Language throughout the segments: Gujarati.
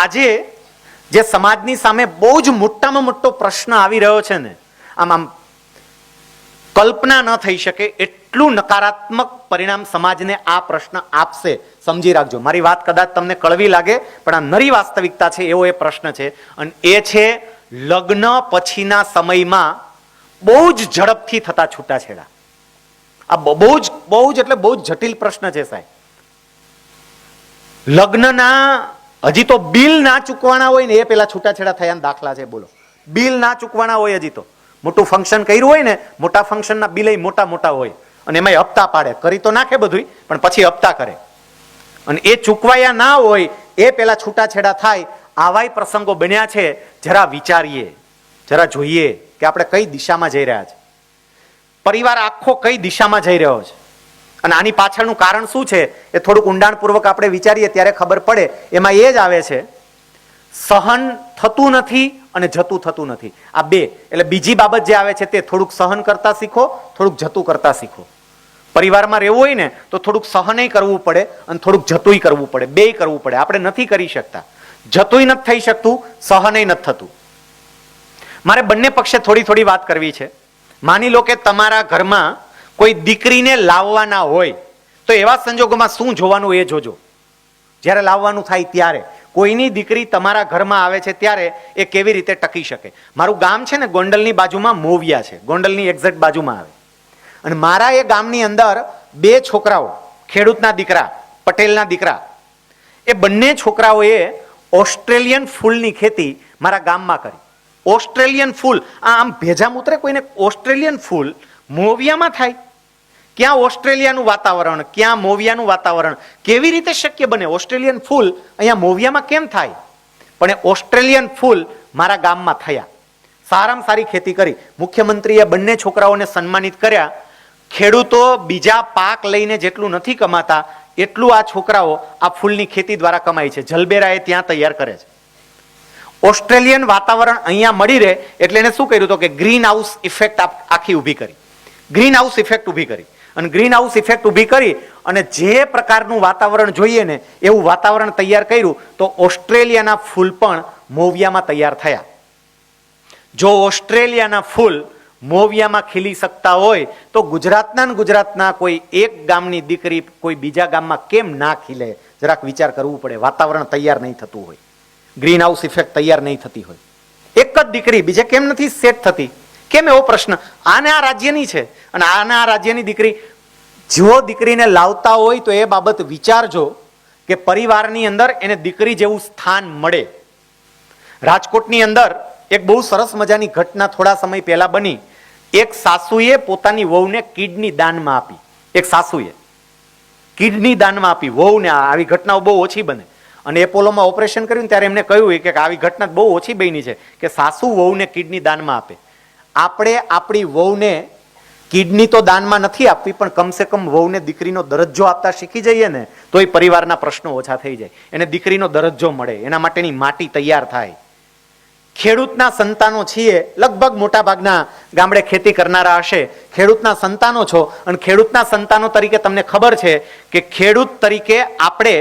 આજે જે સમાજની સામે બહુ જ મોટામાં મોટો પ્રશ્ન આવી રહ્યો છે ને, આમ આમ કલ્પના ન થઈ શકે એટલું નકારાત્મક પરિણામ સમાજને આ પ્રશ્ન આપશે. સમજી રાખજો. મારી વાત કદાચ તમને કળવી લાગે, પણ આ નરી વાસ્તવિકતા છે એવો એ પ્રશ્ન છે. અને એ છે લગ્ન પછીના સમયમાં બહુ જ ઝડપથી થતા છૂટાછેડા. આ બહુ જ બહુ જ એટલે બહુ જ જટિલ પ્રશ્ન છે સાહેબ. લગ્નના હજી તો બિલ ના ચૂકવાના હોય ને એ પેલા છૂટાછેડા થયાના દાખલા છે, બોલો. બિલ ના ચૂકવાના હોય હજી તો. મોટું ફંક્શન કર્યું હોય ને, મોટા ફંક્શનના બિલ મોટા મોટા હોય. અને એમાં હપ્તા પાડે. કરી તો નાખે બધું પણ પછી હપ્તા કરે. અને એ ચૂકવાયા ના હોય, એ પેલા છૂટાછેડા થાય, આવાય પ્રસંગો બન્યા છે, જરા વિચારીએ, જરા જોઈએ કે આપણે કઈ દિશામાં જઈ રહ્યા છે. પરિવાર આખો કઈ દિશામાં જઈ રહ્યો છે? અને આની પાછળનું કારણ શું છે એ થોડુંક ઊંડાણપૂર્વક આપણે વિચારીએ ત્યારે ખબર પડે. એમાં એ જ આવે છે, સહન થતું નથી અને જતું થતું નથી. આ બે, એટલે બીજી બાબત જે આવે છે તે થોડુંક સહન કરતા શીખો, થોડુંક જતું કરતા શીખો. પરિવારમાં રહેવું હોય ને તો થોડુંક સહનય કરવું પડે અને થોડુંક જતુંય કરવું પડે, બેય કરવું પડે. આપણે નથી કરી શકતા. જતુંય નથી થઈ શકતું, સહનય નથી થતું. મારે બંને પક્ષે થોડી થોડી વાત કરવી છે. માની લો કે તમારા ઘરમાં કોઈ દીકરીને લાવવાના હોય, તો એવા સંજોગોમાં શું જોવાનું એ જોજો. જ્યારે લાવવાનું થાય ત્યારે. કોઈની દીકરી તમારા ઘરમાં આવે છે ત્યારે એ કેવી રીતે ટકી શકે. મારું ગામ છે ને ગોંડલની બાજુમાં મોવિયા છે. ગોંડલની એક્ઝેક્ટ બાજુમાં આવે. અને મારા એ ગામની અંદર બે છોકરાઓ, ખેડૂતના દીકરા, પટેલના દીકરા. એ બંને છોકરાઓએ ઓસ્ટ્રેલિયન ફૂલની ખેતી મારા ગામમાં કરી. ઓસ્ટ્રેલિયન ફૂલ, આ આમ ભેજા મૂત્રે કોઈને ઓસ્ટ્રેલિયન ફૂલ મોવિયામાં થાય. ક્યાં ઓસ્ટ્રેલિયાનું વાતાવરણ, ક્યાં મોવિયાનું વાતાવરણ, કેવી રીતે શક્ય બને? ઓસ્ટ્રેલિયન ફૂલ અહીંયા મોવિયામાં કેમ થાય? પણ એ ઓસ્ટ્રેલિયન ફૂલ મારા ગામમાં થયા. સારામાં સારી ખેતી કરી. મુખ્યમંત્રીએ બંને છોકરાઓને સન્માનિત કર્યા. ખેડૂતો બીજા પાક લઈને જેટલું નથી કમાતા, એટલું આ છોકરાઓ આ ફૂલની ખેતી દ્વારા કમાય છે. જલબેરા એ ત્યાં તૈયાર કરે છે. ઓસ્ટ્રેલિયન વાતાવરણ અહીંયા મળી રહે એટલે એને શું કર્યું તો કે ગ્રીન હાઉસ ઇફેક્ટ આખી ઊભી કરી. ગ્રીન હાઉસ ઇફેક્ટ ઊભી કરી. અને ગ્રીન હાઉસ ઇફેક્ટ ઊભી કરી અને જે પ્રકારનું વાતાવરણ જોઈએ ને, એવું વાતાવરણ તૈયાર કર્યું, તો ઓસ્ટ્રેલિયાના ફૂલ પણ મોવિયામાં તૈયાર થયા. જો ઓસ્ટ્રેલિયાના ફૂલ મોવિયામાં ખીલી શકતા હોય, તો ગુજરાતના ગુજરાતના કોઈ એક ગામની દીકરી કોઈ બીજા ગામમાં કેમ ના ખીલે? જરાક વિચાર કરવું પડે. વાતાવરણ તૈયાર નહીં થતું હોય. ગ્રીન હાઉસ ઇફેક્ટ તૈયાર નહીં થતી હોય. એક જ દીકરી બીજે કેમ નથી સેટ થતી? કેમ એવો પ્રશ્ન? આને આ રાજ્યની છે. અને આને આ રાજ્યની દીકરી, જો દીકરીને લાવતા હોય તો એ બાબત વિચારજો કે પરિવારની અંદર એને દીકરી જેવું સ્થાન મળે. રાજકોટની અંદર એક બહુ સરસ મજાની ઘટના થોડા સમય પહેલા બની. એક સાસુએ પોતાની વહુને કિડની દાનમાં આપી. એક સાસુએ કિડની દાનમાં આપી. વહુને આવી ઘટનાઓ બહુ ઓછી બને. અને એપોલોમાં ઓપરેશન કર્યું ત્યારે એમને કહ્યું કે આવી ઘટના બહુ ઓછી બની છે કે સાસુ વહુને કિડની દાનમાં આપે. આપણે આપણી વહુને કિડની તો દાનમાં નથી આપવી, પણ કમસે કમ વહુને દીકરીનો દરજ્જો આપતા શીખી જઈએ ને, તો એ પરિવારના પ્રશ્નો ઓછા થઈ જાય. એને દીકરીનો દરજ્જો મળે, એના માટેની માટી તૈયાર થાય. ખેડૂતના સંતાનો છીએ, લગભગ મોટા ભાગના ગામડે ખેતી કરનારા હશે. ખેડૂતના સંતાનો છો, અને ખેડૂતના સંતાનો તરીકે તમને ખબર છે કે ખેડૂત તરીકે આપણે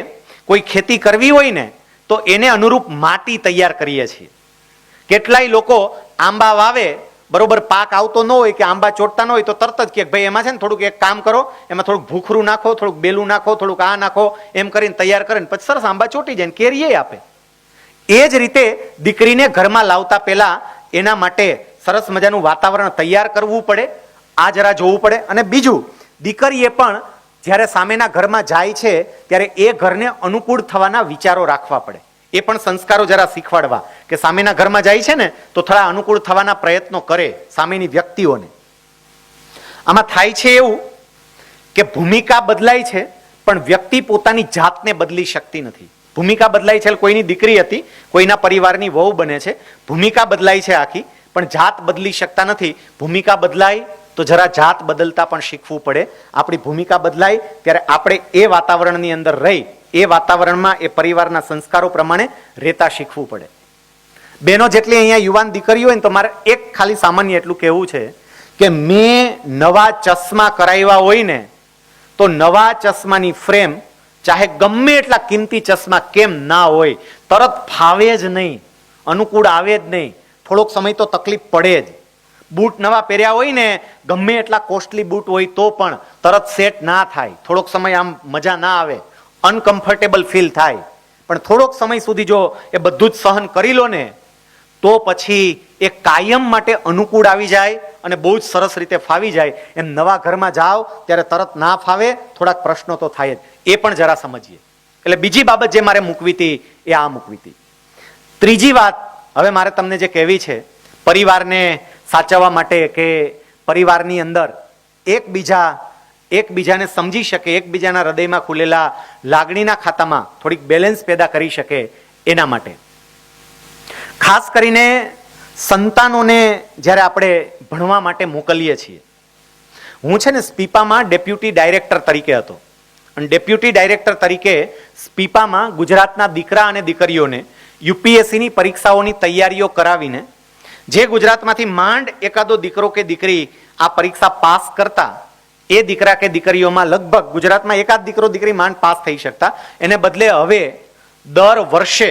કોઈ ખેતી કરવી હોય ને, તો એને અનુરૂપ માટી તૈયાર કરીએ છીએ. કેટલાય લોકો આંબા વાવે બરોબર પાક આવતો ન હોય કે આંબા ચોટતા ન હોય તો તરત જ કે ભાઈ એમાં છે ને થોડુંક એક કામ કરો, એમાં થોડુંક ભૂખરું નાખો, થોડુંક બેલું નાખો, થોડુંક આ નાખો, એમ કરીને તૈયાર કરે ને પછી સરસ આંબા ચોટી જાય ને કેરીએ આપે. એ જ રીતે દીકરીને ઘરમાં લાવતા પહેલા એના માટે સરસ મજાનું વાતાવરણ તૈયાર કરવું પડે, આ જરા જોવું પડે. અને બીજું, દીકરીએ પણ જ્યારે સામેના ઘરમાં જાય છે, ત્યારે એ ઘરને અનુકૂળ થવાના વિચારો રાખવા પડે. એ પણ સંસ્કારો જરા શીખવાડવા કે સામેના ઘરમાં જાય છે ને, તો થોડા અનુકૂળ થવાના પ્રયત્નો કરે સામેની વ્યક્તિઓને. આમાં થાય છે એવું કે ભૂમિકા બદલાય છે, પણ વ્યક્તિ પોતાની જાતને બદલી શકતી નથી. ભૂમિકા બદલાય છે કોઈની દીકરી હતી, કોઈના પરિવારની વહુ બને છે, ભૂમિકા બદલાય છે આખી, પણ જાત બદલી શકતા નથી. ભૂમિકા બદલાય તો જરા જાત બદલતા પણ શીખવું પડે. આપણી ભૂમિકા બદલાય ત્યારે આપણે એ વાતાવરણની અંદર રહી એ વાતાવરણમાં, એ પરિવારના સંસ્કારો પ્રમાણે રહેતા શીખવું પડે. બેનો જેટલી અહીંયા યુવાન દીકરી હોય ને, તો મારે એક ખાલી સામાન્ય એટલું કહેવું છે કે મેં નવા ચશ્મા કરાવ્યા હોય ને, તો નવા ચશ્માની ફ્રેમ ચાહે ગમે એટલા કિંમતી ચશ્મા કેમ ના હોય, તરત ફાવે જ નહીં, અનુકૂળ આવે જ નહીં, થોડોક સમય તો તકલીફ પડે જ. બૂટ નવા પહેર્યા હોય ને, ગમે એટલા કોસ્ટલી બૂટ હોય તો પણ તરત સેટ ના થાય, થોડોક સમય આમ મજા ના આવે. અનકમ્ફર્ટેબલ ફીલ થાય. પણ થોડોક સમય સુધી જો એ બધું જ સહન કરી લો ને, તો પછી એ કાયમ માટે અનુકૂળ આવી જાય અને બહુ જ સરસ રીતે ફાવી જાય. એમ નવા ઘરમાં જાઓ, ત્યારે તરત ના ફાવે, થોડાક પ્રશ્નો તો થાય જ. એ પણ જરા સમજીએ. એટલે બીજી બાબત જે મારે મૂકવી હતી, એ આ મૂકવી હતી. ત્રીજી વાત, હવે મારે તમને જે કહેવી છે, પરિવારને સાચવવા માટે કે પરિવારની અંદર એકબીજા એકબીજાને સમજી શકે, એકબીજાના હૃદયમાં ખુલેલા લાગણીના ખાતામાં થોડીક બેલેન્સ પેદા કરી શકે એના માટે. ખાસ કરીને સંતાનોને જ્યારે આપણે ભણવા માટે મોકલીએ છીએ. હું છે ને સ્પીપામાં ડેપ્યુટી ડાયરેક્ટર તરીકે હતો. અને ડેપ્યુટી ડાયરેક્ટર તરીકે સ્પીપામાં ગુજરાતના દીકરા અને દીકરીઓને યુપીએસસીની પરીક્ષાઓની તૈયારીઓ કરાવીને, જે ગુજરાતમાંથી માંડ એકાદો દીકરો કે દીકરી આ પરીક્ષા પાસ કરતા એ દીકરા કે દીકરીઓમાં લગભગ ગુજરાતમાં એકાદ દીકરો દીકરી માંડ પાસ થઈ શકતા. એને બદલે હવે દર વર્ષે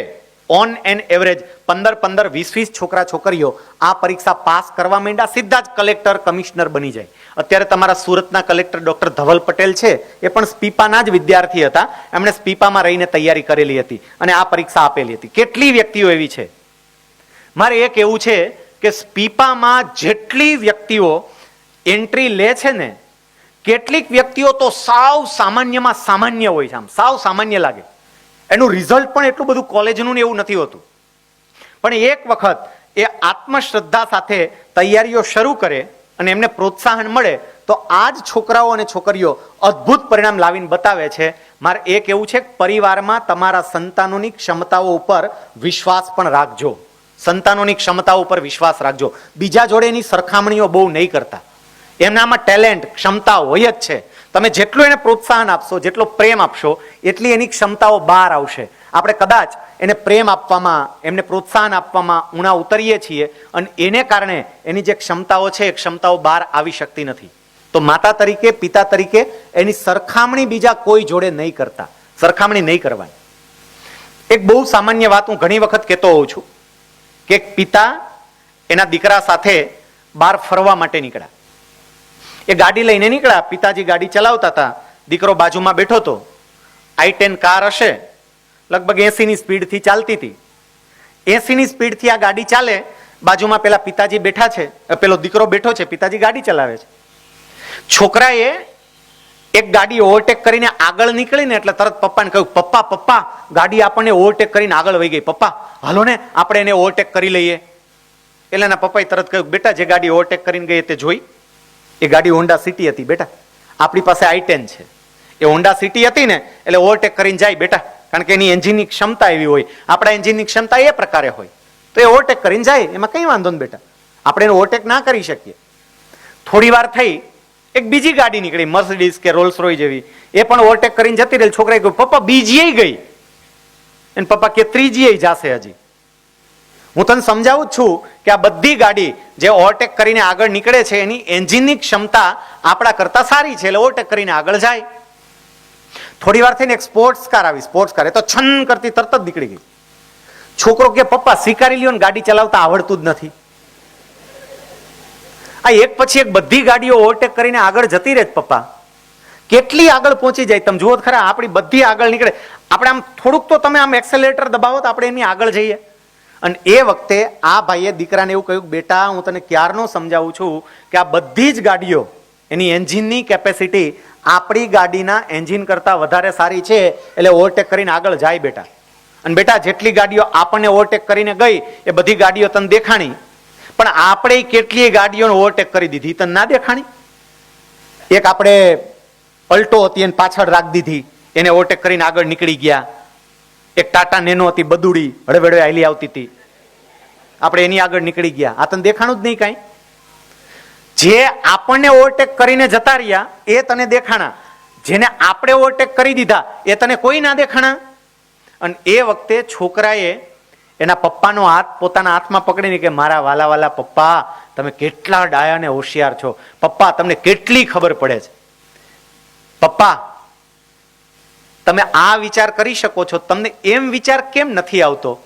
ઓન એન એવરેજ પંદર પંદર વીસ વીસ છોકરા છોકરીઓ આ પરીક્ષા પાસ કરવા માંડ્યા, સીધા જ કલેક્ટર કમિશનર બની જાય. અત્યારે તમારા સુરતના કલેક્ટર ડોક્ટર ધવલ પટેલ છે, એ પણ સ્પીપાના જ વિદ્યાર્થી હતા. એમણે સ્પીપામાં રહીને તૈયારી કરેલી હતી અને આ પરીક્ષા આપેલી હતી. કેટલી વ્યક્તિઓ એવી છે? મારે એ કહેવું છે કે સ્પીપામાં જેટલી વ્યક્તિઓ એન્ટ્રી લે છે ને કેટલીક વ્યક્તિઓ તો સાવ સામાન્યમાં સામાન્ય હોય છે આમ, સાવ સામાન્ય લાગે. એનું રિઝલ્ટ પણ એટલું બધું કોલેજનું ને એવું નથી હોતું. પણ એક વખત એ આત્મશ્રદ્ધા સાથે તૈયારીઓ શરૂ કરે અને એમને પ્રોત્સાહન મળે, તો આ જ છોકરાઓ અને છોકરીઓ અદ્ભુત પરિણામ લાવીને બતાવે છે. મારે એ કહેવું છે કે પરિવારમાં તમારા સંતાનોની ક્ષમતાઓ ઉપર વિશ્વાસ પણ રાખજો. સંતાનોની ક્ષમતાઓ ઉપર વિશ્વાસ રાખજો. બીજા જોડે એની સરખામણીઓ બહુ નહીં કરતા. એમનામાં ટેલેન્ટ ક્ષમતા હોય જ છે. તમે જેટલું એને પ્રોત્સાહન આપશો, જેટલો પ્રેમ આપશો, એટલી એની ક્ષમતાઓ બહાર આવશે. આપણે કદાચ એને પ્રેમ આપવામાં, એમને પ્રોત્સાહન આપવામાં ઉણા ઉતરીએ છીએ અને એને કારણે એની જે ક્ષમતાઓ છે, એ ક્ષમતાઓ બહાર આવી શકતી નથી. તો માતા તરીકે, પિતા તરીકે એની સરખામણી બીજા કોઈ જોડે નહીં કરતા. સરખામણી નહીં કરવાની. એક બહુ સામાન્ય વાત હું ઘણી વખત કહેતો હોઉં છું કે પિતા એના દીકરા સાથે બહાર ફરવા માટે નીકળ્યા. એ ગાડી લઈને નીકળ્યા. પિતાજી ગાડી ચલાવતા હતા. દીકરો બાજુમાં બેઠો હતો. આઈ ટેન કાર હશે. લગભગ એસીની સ્પીડથી ચાલતી હતી. એસીની સ્પીડથી આ ગાડી ચાલે. બાજુમાં પેલા પિતાજી બેઠા છે. પેલો દીકરો બેઠો છે. પિતાજી ગાડી ચલાવે છે. છોકરાએ એક ગાડી ઓવરટેક કરીને આગળ નીકળીને, એટલે તરત પપ્પાને કહ્યું, પપ્પા પપ્પા, ગાડી આપણને ઓવરટેક કરીને આગળ વહી ગઈ. પપ્પા, હાલો ને, આપણે એને ઓવરટેક કરી લઈએ. એટલે એના પપ્પાએ તરત કહ્યું, બેટા, જે ગાડી ઓવરટેક કરીને ગઈ તે જોઈ. એ ગાડી હોન્ડા સિટી હતી, બેટા. આપણી પાસે આઈ ટેન છે. એ હોન્ડા સિટી હતી ને, એટલે ઓવરટેક કરીને જાય, બેટા. કારણ કે એની એન્જિનની ક્ષમતા એવી હોય. આપણા એન્જિનની ક્ષમતા એ પ્રકારે હોય. તો એ ઓવરટેક કરીને જાય, એમાં કંઈ વાંધો ને બેટા. આપણે એને ઓવરટેક ના કરી શકીએ. થોડી વાર થઈ, એક બીજી ગાડી નીકળી મર્સિડીઝ કે રોલ્સ રોય જેવી. એ પણ ઓવરટેક કરીને જતી રહેલી. છોકરાએ કહ્યું, પપ્પા બીજીએ ગઈ. એને પપ્પા કે ત્રીજીએ જશે હજી. હું તને સમજાવું જ છું કે આ બધી ગાડી જે ઓવરટેક કરીને આગળ નીકળે છે, એની એન્જિનની ક્ષમતા આપણા કરતા સારી છે, એટલે ઓવરટેક કરીને આગળ જાય. થોડી વાર થઈને એક સ્પોર્ટ્સ કાર આવી સ્પોર્ટ્સ કાર એ તો છન કરતી તરત જ નીકળી ગઈ. છોકરો કે, પપ્પા સ્વીકારી લ્યો ને ગાડી ચલાવતા આવડતું જ નથી. આ એક પછી એક બધી ગાડીઓ ઓવરટેક કરીને આગળ જતી રહે પપ્પા. કેટલી આગળ પહોંચી જાય, તમે જુઓ ખરા, આપણી બધી આગળ નીકળે. આપણે આમ થોડુંક તો તમે આમ એક્સેલેટર દબાવો તો આપણે એની આગળ જઈએ. અને એ વખતે આ ભાઈએ દીકરાને એવું કહ્યું, બેટા, હું તને ક્યારનો સમજાવું છું કે આ બધી જ ગાડીઓ, એની એન્જિનની કેપેસિટી આપણી ગાડીના એન્જિન કરતાં વધારે સારી છે, એટલે ઓવરટેક કરીને આગળ જાય બેટા. અને બેટા, જેટલી ગાડીઓ આપણને ઓવરટેક કરીને ગઈ, એ બધી ગાડીઓ તને દેખાણી. પણ આપણે કેટલીય ગાડીઓને ઓવરટેક કરી દીધી, તને ના દેખાણી? એક આપણે અલ્ટો હતી એને પાછળ રાખી દીધી, એને ઓવરટેક કરીને આગળ નીકળી ગયા. એક ટાટા નેનો હતી, બદુડી હળવેડવે આયલી આવતી હતી. આપણે એની આગળ નીકળી ગયા. આ તને દેખાણું જ નહીં કાંઈ. જે આપણને ઓવરટેક કરીને જતા રહ્યા, એ તને દેખાણા. જેને આપણે ઓવરટેક કરી દીધા, એ તને કોઈ ના દેખાણા. અને એ વખતે છોકરાએ એના પપ્પાનો હાથ પોતાના હાથમાં પકડીને કે, મારા વાલા વાલા પપ્પા, તમે કેટલા ડાયા અને હોશિયાર છો. પપ્પા, તમને કેટલી ખબર પડે છે. પપ્પા તમે આ વિચાર કરી શકો છો, તમને એમ વિચાર કેમ નથી આવતો?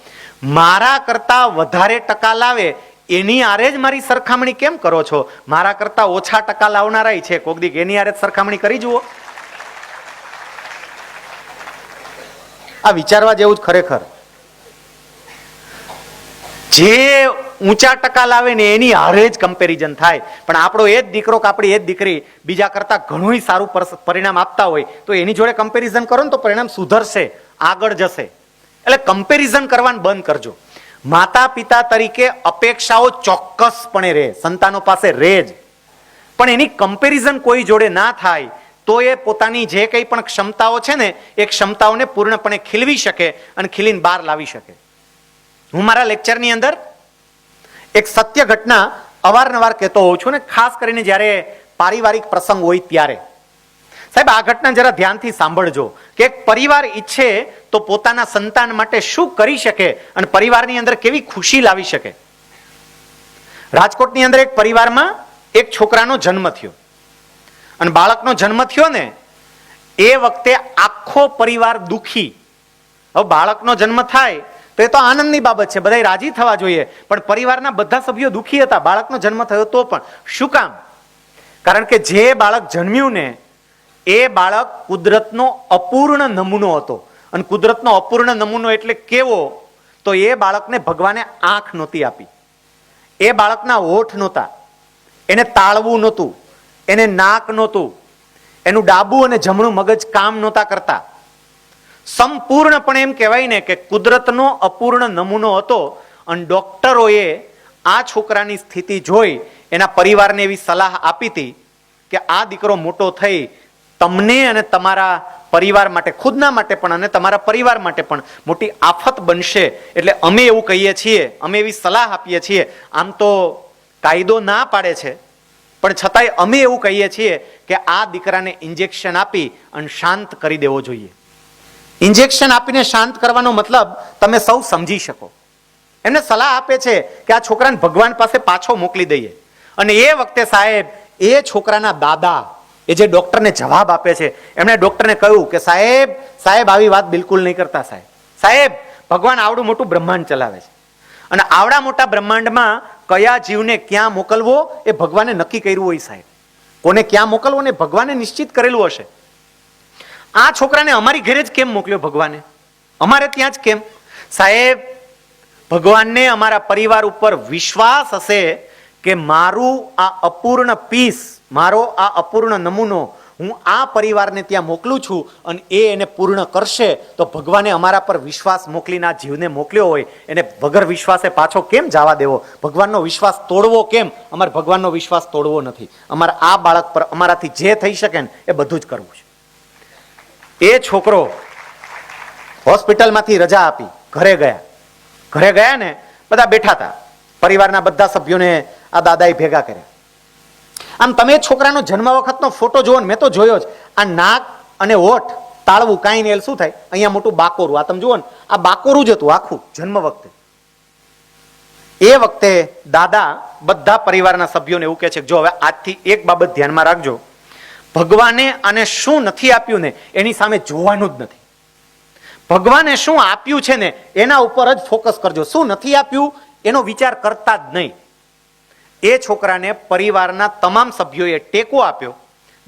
મારા કરતા વધારે ટકા લાવે, એની આરે જ મારી સરખામણી કેમ કરો છો? મારા કરતા ઓછા ટકા લાવનારાય છે. કોક દીક એની આરે જ સરખામણી કરી જુઓ. આ વિચારવા જેવું જ ખરેખર. જે ઊંચા ટકા લાવે ને એની હારે જ કમ્પેરિઝન થાય. પણ આપણો એ જ દીકરો કે આપણી એ જ દીકરી બીજા કરતા ઘણું સારું પરિણામ આપતા હોય, તો એની જોડે કમ્પેરિઝન કરો ને તો પરિણામ સુધરશે, આગળ જશે. એટલે કમ્પેરિઝન કરવાનું બંધ કરજો. માતા પિતા તરીકે અપેક્ષાઓ ચોક્કસપણે રહે, સંતાનો પાસે રહે જ. પણ એની કમ્પેરિઝન કોઈ જોડે ના થાય, તો એ પોતાની જે કંઈ પણ ક્ષમતાઓ છે ને, એ ક્ષમતાઓને પૂર્ણપણે ખીલવી શકે અને ખીલીને બહાર લાવી શકે. હું મારા લેક્ચરની અંદર એક સત્ય ઘટના અવારનવાર કહેતો હોઉં છું ને ખાસ કરીને જ્યારે પારિવારિક પ્રસંગ હોય ત્યારે. સાહેબ, આ ઘટના જરા ધ્યાનથી સાંભળજો કે એક પરિવાર ઈચ્છે તો પોતાના સંતાન માટે શું કરી શકે અને પરિવારની અંદર કેવી ખુશી લાવી શકે. રાજકોટની અંદર એક પરિવારમાં એક છોકરાનો જન્મ થયો. અને બાળકનો જન્મ થયો ને, એ વખતે આખો પરિવાર દુખી. હવે બાળકનો જન્મ થાય તો એ તો આનંદની બાબત છે બધા રાજી થવા જોઈએ. પણ પરિવારના બધા સભ્યો દુઃખી હતા, બાળકનો જન્મ થયો તો પણ. શું કામ? કારણ કે જે બાળક જન્મ્યું ને, એ બાળક કુદરતનો અપૂર્ણ નમૂનો હતો. અને કુદરતનો અપૂર્ણ નમૂનો એટલે કેવો? તો એ બાળકને ભગવાને આંખ નહોતી આપી. એ બાળકના હોઠ નહોતા. એને તાળવું નહોતું. એને નાક નહોતું. એનું ડાબું અને જમણું મગજ કામ નહોતા કરતા. સંપૂર્ણપણે એમ કહેવાય ને કે કુદરતનો અપૂર્ણ નમૂનો હતો અને ડોક્ટરોએ આ છોકરાની સ્થિતિ જોઈ, એના પરિવારને એવી સલાહ આપી હતી કે આ દીકરો મોટો થઈ, તમને અને તમારા પરિવાર માટે, ખુદના માટે પણ અને તમારા પરિવાર માટે પણ મોટી આફત બનશે. એટલે અમે એવું કહીએ છીએ, અમે એવી સલાહ આપીએ છીએ. આમ તો કાયદો ના પાડે છે. પણ છતાંય અમે એવું કહીએ છીએ કે આ દીકરાને ઇન્જેક્શન આપી અને શાંત કરી દેવો જોઈએ. ઇન્જેક્શન આપીને શાંત કરવાનો મતલબ તમે સૌ સમજી શકો. એમને સલાહ આપે છે કે આ છોકરાને ભગવાન પાસે પાછો મોકલી દઈએ. અને એ વખતે સાહેબ, એ છોકરાના દાદા, એ જે ડોક્ટરને જવાબ આપે છે, એમણે ડોક્ટરને કહ્યું કે સાહેબ સાહેબ આવી વાત બિલકુલ નહીં કરતા સાહેબ. સાહેબ, ભગવાન આવડું મોટું બ્રહ્માંડ ચલાવે છે. અને આવડા મોટા બ્રહ્માંડમાં કયા જીવને ક્યાં મોકલવો એ ભગવાને નક્કી કર્યું હોય સાહેબ. કોને ક્યાં મોકલવો ને ભગવાને નિશ્ચિત કરેલું હશે. આ છોકરાને અમારી ઘરે જ કેમ મોકલ્યો ભગવાને? અમારે ત્યાં જ કેમ? સાહેબ, ભગવાનને અમારા પરિવાર ઉપર વિશ્વાસ હશે કે મારું આ અપૂર્ણ પીસ, મારો આ અપૂર્ણ નમૂનો હું આ પરિવારને ત્યાં મોકલું છું અને એ એને પૂર્ણ કરશે, તો ભગવાને અમારા પર વિશ્વાસ મોકલીને આ જીવને મોકલ્યો હોય, એને વગર વિશ્વાસે પાછો કેમ જવા દેવો? ભગવાનનો વિશ્વાસ તોડવો કેમ? અમારે ભગવાનનો વિશ્વાસ તોડવો નથી. અમારા આ બાળક પર અમારાથી જે થઈ શકે ને એ બધું જ કરવું છે. એ છોકરો હોસ્પિટલમાંથી રજા આપી, ઘરે ગયા. ઘરે ગયા ને બધા બેઠા હતા. પરિવારના બધા સભ્યોને આ દાદાએ ભેગા કર્યા. આમ તમે છોકરાનો જન્મ વખતનો ફોટો જુઓ ને, મેં તો જોયો જ. આ નાક અને હોઠ તાળવું કાંઈ નહીં શું થાય? અહીંયા મોટું બાકોરું. આ તમે જુઓ ને, આ બાકોરું જ હતું આખું જન્મ વખતે. એ વખતે દાદા બધા પરિવારના સભ્યોને એવું કહે છે જો હવે આજથી એક બાબત ધ્યાનમાં રાખજો ભગવાને આને શું નથી આપ્યું ને, એની સામે જોવાનું જ નથી. ભગવાને શું આપ્યું છે ને, એના ઉપર જ ફોકસ કરજો. શું નથી આપ્યું, એનો વિચાર કરતા જ નહીં. એ છોકરાને પરિવારના તમામ સભ્યોએ ટેકો આપ્યો.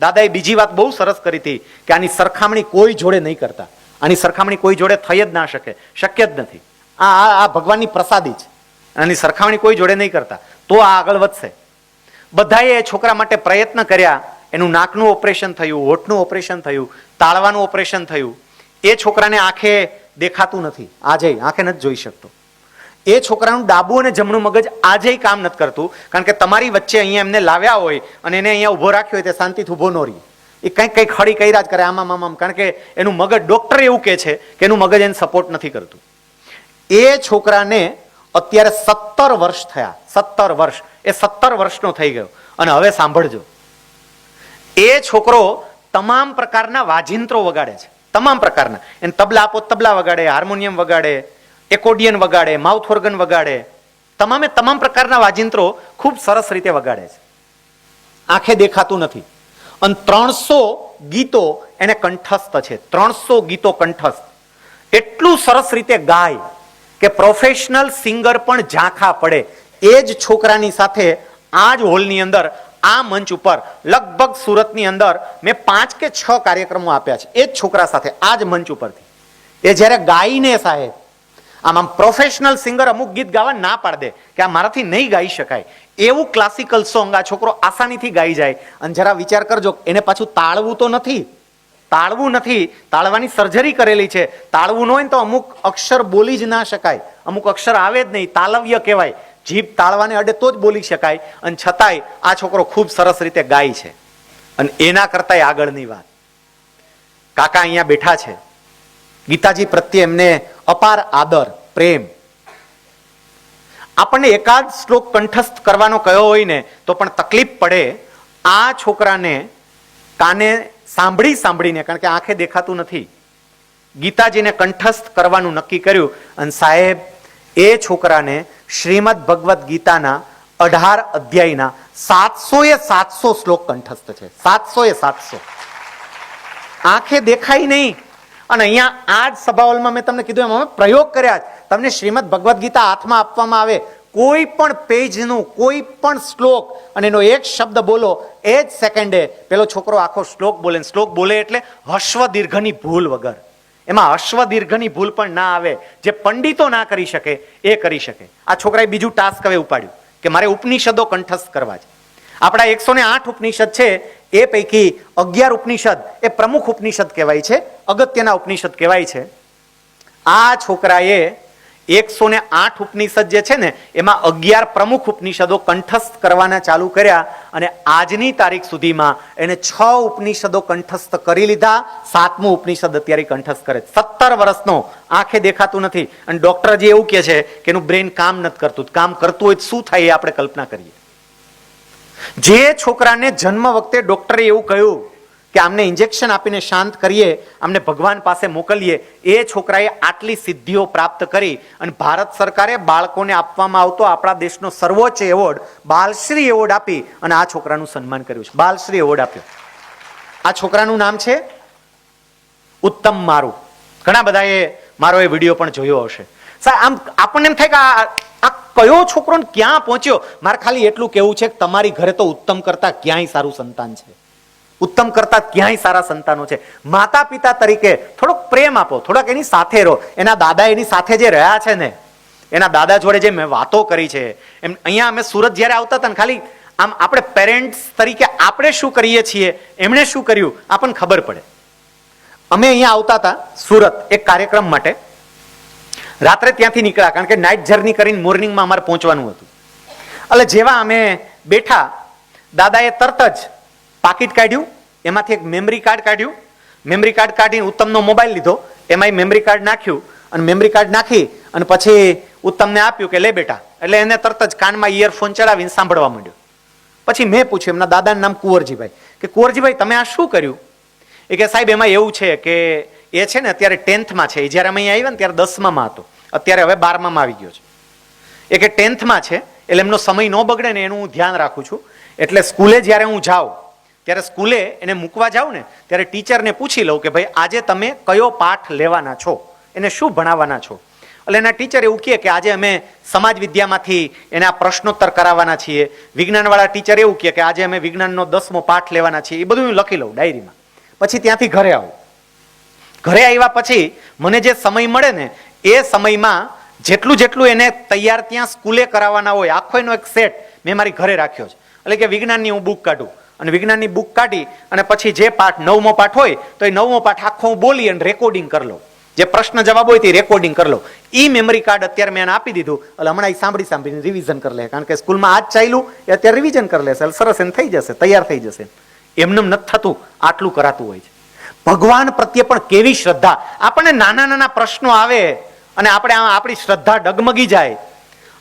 દાદાએ બીજી વાત બહુ સરસ કરી હતી કે આની સરખામણી કોઈ જોડે નહીં કરતા. આની સરખામણી કોઈ જોડે થઈ જ ના શકે, શક્ય જ નથી. આ, આ- ભગવાનની પ્રસાદી છે. આની સરખામણી કોઈ જોડે નહીં કરતા. તો આ આગળ વધશે. બધાએ છોકરા માટે પ્રયત્ન કર્યા. એનું નાકનું ઓપરેશન થયું, હોઠનું ઓપરેશન થયું, તાળવાનું ઓપરેશન થયું. એ છોકરાને આંખે દેખાતું નથી, આજે આંખે નથી જોઈ શકતો. એ છોકરાનું ડાબું અને જમણું મગજ આજે કામ નથી કરતું, કારણ કે તમારી વચ્ચે અહીંયા એમને લાવ્યા હોય અને એને અહીંયા ઊભો રાખ્યો હોય તે શાંતિથી ઊભો ન રહી. એ કંઈક કંઈક ખડી કર્યા જ કરે આમામ આમામ કારણ કે એનું મગજ ડોક્ટર એવું કહે છે કે એનું મગજ એને સપોર્ટ નથી કરતું. એ છોકરાને અત્યારે સત્તર વર્ષ થયા, સત્તર વર્ષ, એ સત્તર વર્ષનો થઈ ગયો. અને હવે સાંભળજો એ છોકરો તમામ પ્રકારના વાજિંત્રો વગાડે છે. તમામ પ્રકારના. એને તબલા આપો તબલા વગાડે, હાર્મોનિયમ વગાડે, એકોડિયન વગાડે, માઉથ ઓર્ગન વગાડે. તમામે તમામ પ્રકારના વાજિંત્રો ખૂબ સરસ રીતે વગાડે છે. આંખે દેખાતું નથી. અને ત્રણસો ગીતો એને કંઠસ્થ છે. ત્રણસો ગીતો કંઠસ્થ. એટલું સરસ રીતે ગાય કે પ્રોફેશનલ સિંગર પણ ઝાંખા પડે. એ જ છોકરાની સાથે આ જ હોલની અંદર આ મંચ ઉપર લગભગ સુરતની અંદર મેં પાંચ કે છ કાર્યક્રમો આપ્યા છે. એ જ છોકરા સાથે, આ જ મંચ ઉપરથી. એ જ્યારે ગાઈને સાહેબ, આમ આમ પ્રોફેશનલ સિંગર અમુક ગીત ગાવા ના પાડ દે કે આ મારાથી નહીં ગાઈ શકાય. એવું ક્લાસિકલ સોંગ આ છોકરો આસાનીથી ગાઈ જાય. અને જરા વિચાર કરજો, એને પાછું તાળવું તો નથી. તાળવું નથી. તાળવાની સર્જરી કરેલી છે. તાળવું ન હોય ને તો અમુક અક્ષર બોલી જ ના શકાય. અમુક અક્ષર આવે જ નહીં. તાલવ્ય કહેવાય. જીભ તાળવાને અડે તો જ બોલી શકાય. અને છતાંય આ છોકરો ખૂબ સરસ રીતે ગાય છે. અને એના કરતાંય આગળની વાત. કાકા અહીંયા બેઠા છે. ગીતાજી પ્રત્યે એમને અપાર આદર, પ્રેમ. આપણને એકાદ શ્લોક કંઠસ્થ કરવાનો કયો હોય ને, તો પણ તકલીફ પડે આ છોકરાને કાને સાંભળી સાંભળીને, કારણ કે આંખે દેખાતું નથી. ગીતાજીને કંઠસ્થ કરવાનું નક્કી કર્યું. અને સાહેબ, એ છોકરાને શ્રીમદ ભગવદ્ ગીતાના અઢાર અધ્યાયના સાતસો એ સાતસો શ્લોક કંઠસ્થ છે. સાતસો એ સાતસો. આંખે દેખાય નહીં. અને અહીંયા આ જ સભાઓલમાં મેં તમને કીધું એમ, અમે પ્રયોગ કર્યા. તમને શ્રીમદ ભગવદ્ ગીતા હાથમાં આપવામાં આવે. કોઈ પણ પેજનું કોઈ પણ શ્લોક, અને એનો એક શબ્દ બોલો, એ જ સેકન્ડે પેલો છોકરો આખો શ્લોક બોલે શ્લોક બોલે એટલે હશ્વ દીર્ઘની ભૂલ વગર. એમાં અશ્વદીર્ઘની ભૂલ પણ ના આવે. જે પંડિતો ના કરી શકે, એ કરી શકે. આ છોકરાએ બીજું ટાસ્ક હવે ઉપાડ્યું, કે મારે ઉપનિષદો કંઠસ્થ કરવા છે. આપણા એકસો ને આઠ ઉપનિષદ છે, એ પૈકી અગિયાર ઉપનિષદ, એ પ્રમુખ ઉપનિષદ કહેવાય છે, અગત્યના ઉપનિષદ કહેવાય છે. આ છોકરાએ એકસો ને આઠ ઉપનિષદ જે છે ને, એમાં અગિયાર પ્રમુખ ઉપનિષદો કંઠસ્થ કરવાના ચાલુ કર્યા અને આજની તારીખ સુધીમાં એને છ ઉપનિષદો કંઠસ્થ કરી લીધા. સાતમું ઉપનિષદ અત્યારે કંઠસ્થ કરે સત્તર વર્ષનો આંખે દેખાતું નથી. અને ડોક્ટર જે એવું કહે છે કે એનું બ્રેન કામ નથી કરતું. કામ કરતું હોય શું થાય એ આપણે કલ્પના કરીએ. જે છોકરાને જન્મ વખતે ડોક્ટરે એવું કહ્યું કે આમને ઇન્જેક્શન આપીને શાંત કરીએ, આમને ભગવાન પાસે મોકલીએ, એ છોકરાએ આટલી સિદ્ધિઓ પ્રાપ્ત કરી અને ભારત સરકારે બાળકોને આપવામાં આવતો આપણા દેશનો સર્વોચ્ચ એવોર્ડ, બાલશ્રી એવોર્ડ આપી અને આ છોકરાનું સન્માન કર્યું છે. બાલશ્રી એવોર્ડ આપ્યો. આ છોકરાનું નામ છે ઉત્તમ મારું. ઘણા બધાએ મારો એ વીડિયો પણ જોયો હશે. સાહેબ, આમ આપણને એમ થાય કે આ આ કયો છોકરો ક્યાં પહોંચ્યો? મારે ખાલી એટલું કેવું છે કે તમારી ઘરે તો ઉત્તમ કરતા ક્યાંય સારું સંતાન છે. ઉત્તમ કરતા ક્યાંય સારા સંતાનો છે. માતા પિતા તરીકે થોડોક પ્રેમ આપો, થોડાક એની સાથે રહો. એના દાદા એની સાથે જે રહ્યા છે ને, એના દાદા જોડે જે મેં વાતો કરી છે, એમ અહીંયા અમે સુરત જ્યારે આવતા હતા ને, ખાલી આમ આપણે પેરેન્ટ્સ તરીકે આપણે શું કરીએ છીએ, એમણે શું કર્યું આપણને ખબર પડે. અમે અહીંયા આવતા હતા સુરત એક કાર્યક્રમ માટે. રાત્રે ત્યાંથી નીકળ્યા, કારણ કે નાઇટ જર્ની કરીને મોર્નિંગમાં અમારે પહોંચવાનું હતું. એટલે જેવા અમે બેઠા, દાદાએ તરત જ પાકીટ કાઢ્યું એમાંથી એક મેમરી કાર્ડ કાઢ્યું. મેમરી કાર્ડ કાઢીને ઉત્તમનો મોબાઈલ લીધો. એમાં મેમરી કાર્ડ નાખ્યું અને મેમરી કાર્ડ નાખી અને પછી ઉત્તમને આપ્યું કે લે બેટા. એટલે એને તરત જ કાનમાં ઇયરફોન ચડાવીને સાંભળવા માંડ્યો. પછી મેં પૂછ્યું, એમના દાદાનું નામ કુંવરજીભાઈ. કે કુંવરજીભાઈ, તમે આ શું કર્યું? એ કે સાહેબ, એમાં એવું છે કે એ છે ને અત્યારે ટેન્થમાં છે. એ જ્યારે અમે અહીંયા આવ્યા ને ત્યારે દસમામાં હતો. અત્યારે હવે બારમામાં આવી ગયો છે. એ કે ટેન્થમાં છે, એટલે એમનો સમય ન બગડે ને એનું હું ધ્યાન રાખું છું. એટલે સ્કૂલે જ્યારે હું જાઉં ત્યારે સ્કૂલે એને મૂકવા જાઉં ને, ત્યારે ટીચરને પૂછી લઉં કે ભાઈ, આજે તમે કયો પાઠ લેવાના છો? એને શું ભણાવવાના છો? એટલે એના ટીચર એવું કહે કે, આજે અમે સમાજ વિદ્યામાંથી એને પ્રશ્નોત્તર કરાવવાના છીએ. વિજ્ઞાનવાળા ટીચર એવું કહે કે, આજે અમે વિજ્ઞાનનો દસમો પાઠ લેવાના છીએ. એ બધું હું લખી લઉં ડાયરીમાં. પછી ત્યાંથી ઘરે આવું. ઘરે આવ્યા પછી મને જે સમય મળે ને, એ સમયમાં જેટલું જેટલું એને તૈયાર ત્યાં સ્કૂલે કરાવવાના હોય, આખો એનો એક સેટ મેં મારી ઘરે રાખ્યો છે. એટલે કે વિજ્ઞાનની હું બુક કાઢું. અને વિજ્ઞાનની બુક કાઢી અને પછી જે પાઠ નવમો પાઠ હોય તો એ નવમો પાઠ આખો હું બોલી અને રેકોર્ડિંગ કરી લઉં. જે પ્રશ્ન જવાબ હોય તે રેકોર્ડિંગ કરી લો ઈ મેમરી કાર્ડ અત્યારે મેં એને આપી દીધું. એટલે હમણાં એ સાંભળી સાંભળીને રિવિઝન કરી લે. કારણ કે સ્કૂલમાં આજ ચાલ્યું, એ અત્યારે રિવિઝન કરી લેશે સરસ એને થઈ જશે, તૈયાર થઈ જશે. એમનેમ નથી થતું, આટલું કરાતું હોય છે. ભગવાન પ્રત્યે પણ કેવી શ્રદ્ધા. આપણને નાના નાના પ્રશ્નો આવે અને આપણે આપણી શ્રદ્ધા ડગમગી જાય.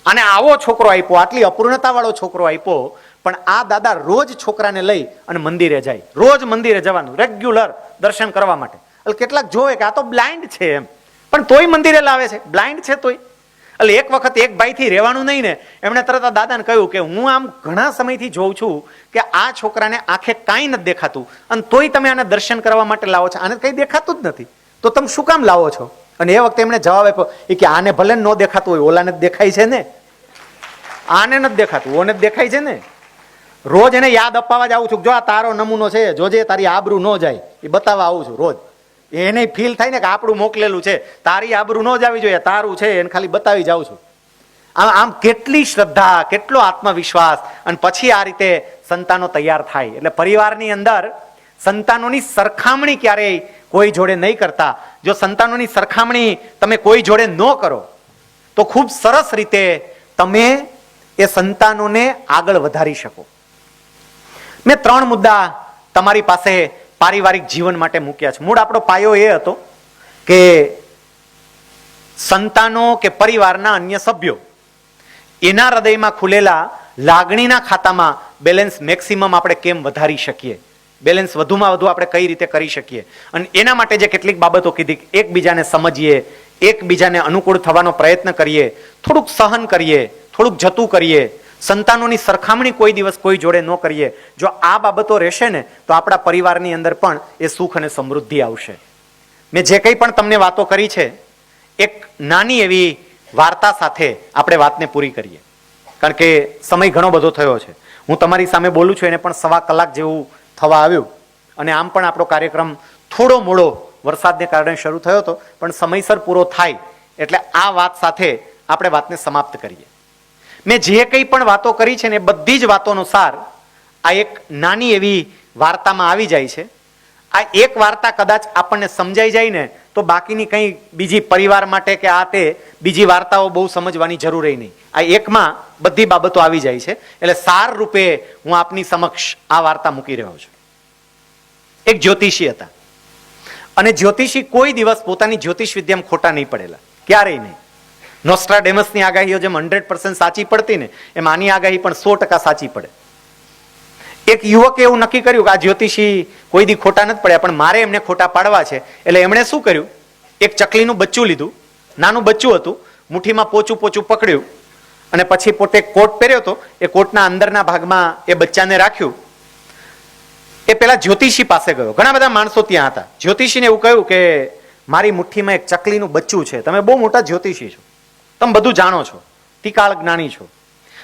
અને આવો છોકરો આપ્યો, આટલી અપૂર્ણતા વાળો છોકરો આપ્યો પણ આ દાદા રોજ છોકરાને લઈ અને મંદિરે જાય. રોજ મંદિરે જવાનું રેગ્યુલર દર્શન કરવા માટે. એટલે કેટલાક જોવે કે આ તો બ્લાઇન્ડ છે એમ. પણ તોય મંદિરે લાવે છે. બ્લાઇન્ડ છે તોય. એટલે એક વખત એક ભાઈથી રહેવાનું નહીં ને, એમણે તરત આ દાદાને કહ્યું કે હું આમ ઘણા સમયથી જોઉં છું કે આ છોકરાને આંખે કાંઈ નથી દેખાતું. અને તોય તમે આને દર્શન કરવા માટે લાવો છો. આને કંઈ દેખાતું જ નથી. તો તમે શું કામ લાવો છો? અને એ વખતે એમણે જવાબ આપ્યો, એ કે આને ભલે ન દેખાતું હોય, ઓલાને જ દેખાય છે ને? આને નથી દેખાતું, ઓને જ દેખાય છે ને? રોજ એને યાદ અપાવવા જ આવું છું જો આ તારો નમૂનો છે જોજે તારી આબરૂ ન જાય, એ બતાવવા આવું છું રોજ. એને ફીલ થાય ને કે આપણું મોકલેલું છે, તારી આબરૂ ન જ આવી જોઈએ, તારું છે, એને ખાલી બતાવી જાઉં છું. આમ આમ કેટલી શ્રદ્ધા, કેટલો આત્મવિશ્વાસ, અને પછી આ રીતે સંતાનો તૈયાર થાય. એટલે પરિવારની અંદર સંતાનોની સરખામણી ક્યારેય કોઈ જોડે નહીં કરતા. જો સંતાનોની સરખામણી તમે કોઈ જોડે ન કરો, તો ખૂબ સરસ રીતે તમે એ સંતાનોને આગળ વધારી શકો. મેં ત્રણ મુદ્દા તમારી પાસે પારિવારિક જીવન માટે મૂક્યા છે. મૂળ આપણો પાયો એ હતો કે સંતાનો કે પરિવારના અન્ય સભ્યો, એના હૃદયમાં ખુલેલા લાગણીના ખાતામાં બેલેન્સ મેક્સિમમ આપણે કેમ વધારી શકીએ? બેલેન્સ વધુમાં વધુ આપણે કઈ રીતે કરી શકીએ? અને એના માટે જે કેટલીક બાબતો કીધી એકબીજાને સમજીએ, એકબીજાને અનુકૂળ થવાનો પ્રયત્ન કરીએ, થોડુંક સહન કરીએ, થોડુંક જતું કરીએ સંતાનોની સરખામણી કોઈ દિવસ કોઈ જોડે ન કરીએ. જો આ બાબતો રહેશે ને, તો આપણા પરિવારની અંદર પણ એ સુખ અને સમૃદ્ધિ આવશે. મેં જે કંઈ પણ તમને વાતો કરી છે, એક નાની એવી વાર્તા સાથે આપણે વાતને પૂરી કરીએ. કારણ કે સમય ઘણો બધો થયો છે. હું તમારી સામે બોલું છું, એને પણ સવા કલાક જેવું થવા આવ્યું. અને આમ પણ આપણો કાર્યક્રમ થોડો મોડો વરસાદને કારણે શરૂ થયો હતો, પણ સમયસર પૂરો થાય. એટલે આ વાત સાથે આપણે વાતને સમાપ્ત કરીએ. મેં જે કંઈ પણ વાતો કરી છે ને બધી જ વાતોનો સાર આ એક નાની એવી વાર્તામાં આવી જાય છે. આ એક વાર્તા કદાચ આપણને સમજાઈ જાય ને તો બાકીની કંઈ બીજી પરિવાર માટે કે આ તે બીજી વાર્તાઓ બહુ સમજવાની જરૂર નહીં. આ એકમાં બધી બાબતો આવી જાય છે. એટલે સાર રૂપે હું આપની સમક્ષ આ વાર્તા મૂકી રહ્યો છું. એક જ્યોતિષી હતા. અને જ્યોતિષી કોઈ દિવસ પોતાની જ્યોતિષ વિદ્યામાં ખોટા નહીં પડેલા. ક્યારેય નહીં. નોસ્ટ્રાડેમસની આગાહીઓ જેમ હંડ્રેડ પર્સન્ટ સાચી પડતી ને, એમ આની આગાહી પણ સો ટકા સાચી પડે. એક યુવકે એવું નક્કી કર્યું કે આ જ્યોતિષી કોઈ દી ખોટા નથી પડ્યા, પણ મારે એમને ખોટા પાડવા છે. એટલે એમણે શું કર્યું? એક ચકલીનું બચ્ચું લીધું. નાનું બચ્ચું હતું. મુઠ્ઠીમાં પોચું પોચું પકડ્યું. અને પછી પોતે કોટ પહેર્યો હતો. એ કોટના અંદરના ભાગમાં એ બચ્ચાને રાખ્યું. એ પેલા જ્યોતિષી પાસે ગયો. ઘણા બધા માણસો ત્યાં હતા. જ્યોતિષીને એવું કહ્યું કે, મારી મુઠ્ઠીમાં એક ચકલીનું બચ્ચું છે. તમે બહુ મોટા જ્યોતિષી છો. તમે બધું જાણો છો. તિકાળ જ્ઞાની છો.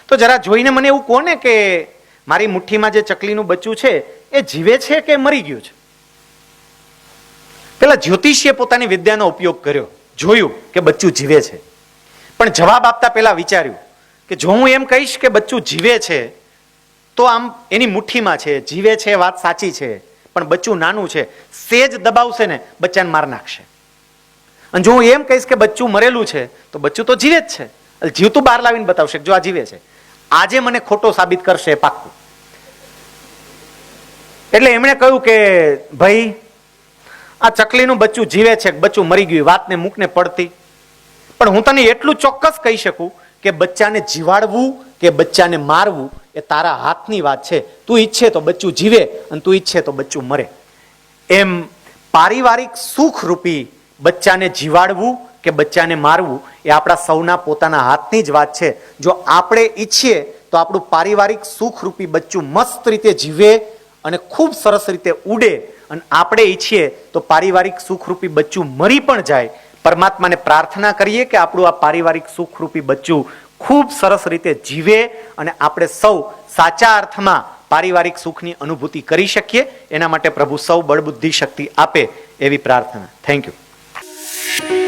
તો જરા જોઈને મને એવું કહો ને કે મારી મુઠ્ઠીમાં જે ચકલીનું બચ્ચું છે, એ જીવે છે કે મરી ગયું છે? પેલા જ્યોતિષીએ પોતાની વિદ્યાનો ઉપયોગ કર્યો, જોયું કે બચ્ચું જીવે છે. પણ જવાબ આપતા પહેલા વિચાર્યું કે જો હું એમ કહીશ કે બચ્ચું જીવે છે, તો આમ એની મુઠ્ઠીમાં છે, જીવે છે વાત સાચી છે, પણ બચ્ચું નાનું છે, સેજ દબાવશે ને, બચ્ચાને માર નાખશે. અને જો હું એમ કહીશ કે બચ્ચું મરેલું છે, તો બચ્ચું તો જીવે જ છે. જીવતું બહાર લાવીને બતાવશે જો આ જીવે છે. આજે મને ખોટો સાબિત કરશે પાક્કું. એટલે એમણે કહ્યું કે, ભાઈ, આ ચકલીનું બચ્ચું જીવે છે, બચ્ચું મરી ગયું, વાતને મૂકને પડતી. પણ હું તને એટલું ચોક્કસ કહી શકું કે બચ્ચાને જીવાડવું કે બચ્ચાને મારવું એ તારા હાથની વાત છે. તું ઈચ્છે તો બચ્ચું જીવે અને તું ઈચ્છે તો બચ્ચું મરે. એમ પારિવારિક સુખ રૂપી બચ્ચાને જીવાડવું કે બચ્ચાને મારવું એ આપણા સૌના પોતાના હાથની જ વાત છે. જો આપણે ઈચ્છીએ તો આપણું પારિવારિક સુખરૂપી બચ્ચું મસ્ત રીતે જીવે અને ખૂબ સરસ રીતે ઉડે અને આપણે ઈચ્છીએ તો પારિવારિક સુખરૂપી બચ્ચું મરી પણ જાય. પરમાત્માને પ્રાર્થના કરીએ કે આપણું આ પારિવારિક સુખરૂપી બચ્ચું ખૂબ સરસ રીતે જીવે અને આપણે સૌ સાચા અર્થમાં પારિવારિક સુખની અનુભૂતિ કરી શકીએ. એના માટે પ્રભુ સૌ બળબુદ્ધિ શક્તિ આપે એવી પ્રાર્થના. Thank you you